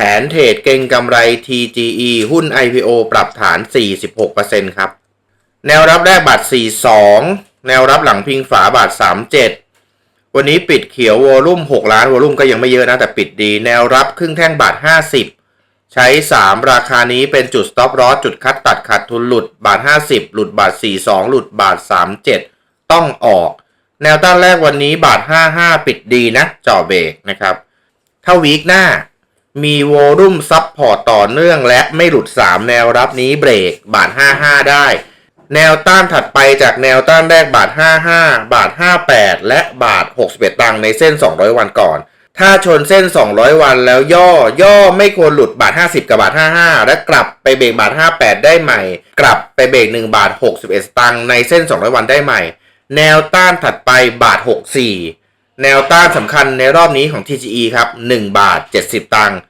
ผนเทรดเก่งกำไร TGE หุ้น IPO ปรับฐาน 46%ครับ แนวรับแรกบาท 42 แนวรับหลังพิงฝาบาท 37 วันนี้ปิดเขียววอลุ่ม 6 ล้านวอลุ่มก็ยังไม่เยอะนะ แต่ปิดดี แนวรับครึ่งแท่งบาท 50 ใช้ 3 ราคานี้เป็นจุด stop loss จุดคัดตัดขาดทุนหลุดบาท 50 หลุดบาท 42 หลุดบาท 37 ต้องออก แนวต้านแรกวันนี้บาท 55 ปิดดีนะจ่อเบรกนะครับ ถ้าวีคหน้า มีโวลุ่มซับพอร์ตต่อเนื่องและไม่หลุด 3 แนวรับนี้เบรกบาท 55 ได้ แนวต้านถัดไปจากแนวต้านแรกบาท 55 บาท 58 และบาท 61 ตังในเส้น 200 วันก่อน ถ้าชนเส้น 200 วันแล้วย่อย่อไม่ควรหลุดบาท 50 กับบาท 55 และกลับไปเบรกบาท 58 ได้ใหม่ กลับไปเบรก1บาท 61สตังในเส้น 200 วันได้ใหม่ แนวต้านถัดไปบาท 64แนวต้านสำคัญในรอบนี้ของ TGE ครับ 1 บาท 70 ตังค์